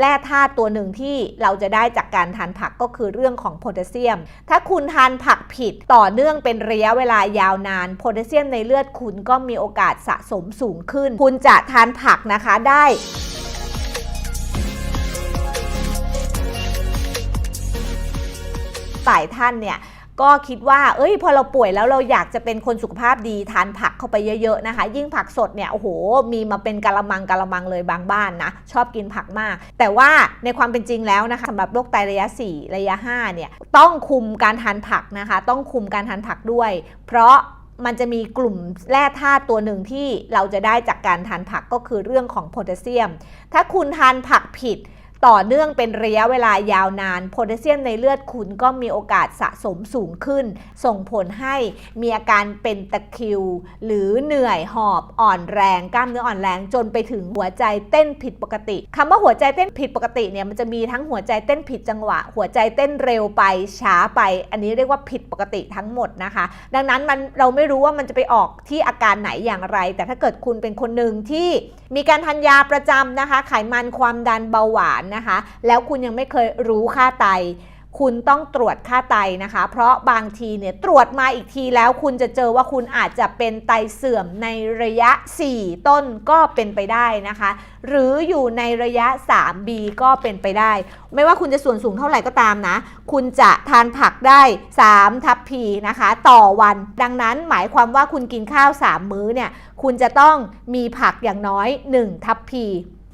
แร่ธาตุตัวหนึ่งที่เราจะได้จากการทานผักก็คือเรื่องของโพแทสเซียม ถ้าคุณทานผักผิดต่อเนื่องเป็นระยะเวลายาวนาน โพแทสเซียมในเลือดคุณก็มีโอกาสสะสมสูงขึ้น คุณจะทานผักนะคะได้หลายท่านเนี่ย ก็คิดว่า เอ้ย พอเราป่วยแล้วเราอยากจะเป็นคนสุขภาพดีทานผักเข้าไปเยอะๆนะคะ ยิ่งผักสดเนี่ย โอ้โห มีมาเป็นกะละมังกะละมังเลยบางบ้านนะ ชอบกินผักมาก แต่ว่าในความเป็นจริงแล้วนะคะสำหรับโรคไตระยะ 4 ระยะ 5 เนี่ย ต้องคุมการทานผักนะคะ ต้องคุมการทานผักด้วย เพราะมันจะมีกลุ่มแร่ธาตุตัวหนึ่งที่เราจะได้จากการทานผักก็คือเรื่องของโพแทสเซียม ถ้าคุณทานผักผิด ต่อเนื่องเป็นระยะเวลายาวนานโพแทสเซียมในเลือดคุณก็มีโอกาสสะสมสูงขึ้น ส่งผลให้มีอาการเป็นตะคริว หรือเหนื่อยหอบอ่อนแรง กล้ามเนื้ออ่อนแรงจนไปถึงหัวใจเต้นผิดปกติคำว่าหัวใจเต้นผิดปกติเนี่ยมันจะมีทั้งหัวใจเต้นผิดจังหวะ หัวใจเต้นเร็วไปช้าไป อันนี้เรียกว่าผิดปกติทั้งหมดนะคะ ดังนั้นมันเราไม่รู้ว่ามันจะไปออกที่อาการไหนอย่างไร แต่ถ้าเกิดคุณเป็นคนหนึ่งที่มีการทานยาประจำนะคะ ไขมันความดันเบาหวานนะคะ แล้วคุณยังไม่เคยรู้ค่าไต คุณต้องตรวจค่าไตนะคะ เพราะบางทีเนี่ยตรวจมาอีกทีแล้วคุณจะเจอว่าคุณอาจจะเป็นไตเสื่อมในระยะ 4 ต้นก็เป็นไปได้นะคะ หรืออยู่ในระยะ 3B ก็เป็นไปได้ ไม่ว่าคุณจะส่วนสูงเท่าไหร่ก็ตามนะ คุณจะทานผักได้ 3 ทัพพีนะคะ ต่อวัน ดังนั้นหมายความว่าคุณกินข้าว 3 มื้อเนี่ย คุณจะต้องมีผักอย่างน้อย 1 ทัพพี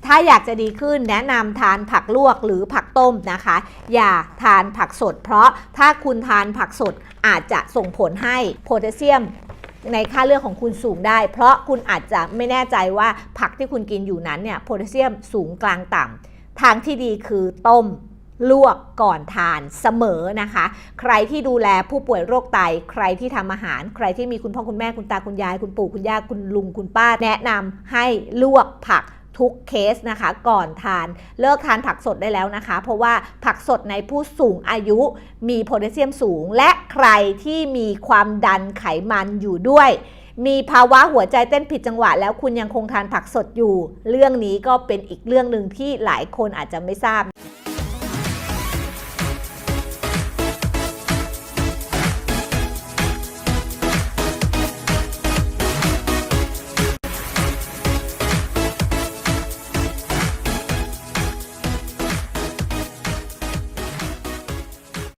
ถ้าอยากจะดีขึ้นแนะนำทานผักลวกหรือผักต้มนะคะ อย่าทานผักสด เพราะถ้าคุณทานผักสดอาจจะส่งผลให้โพแทสเซียมในค่าเลือดของคุณสูงได้ เพราะคุณอาจจะไม่แน่ใจว่าผักที่คุณกินอยู่นั้นเนี่ยโพแทสเซียมสูงกลางต่ำทางที่ดีคือต้มลวกก่อนทานเสมอนะคะ ใครที่ดูแลผู้ป่วยโรคไต ใครที่ทำอาหาร ใครที่มีคุณพ่อคุณแม่คุณตาคุณยาย คุณปู่คุณย่าคุณลุงคุณป้า แนะนำให้ลวกผัก ทุกเคสนะคะ ก่อนทานเลิกทานผักสดได้แล้วนะคะ เพราะว่าผักสดในผู้สูงอายุมีโพแทสเซียมสูง และใครที่มีความดันไขมันอยู่ด้วย มีภาวะหัวใจเต้นผิดจังหวะ แล้วคุณยังคงทานผักสดอยู่ เรื่องนี้ก็เป็นอีกเรื่องหนึ่งที่หลายคนอาจจะไม่ทราบ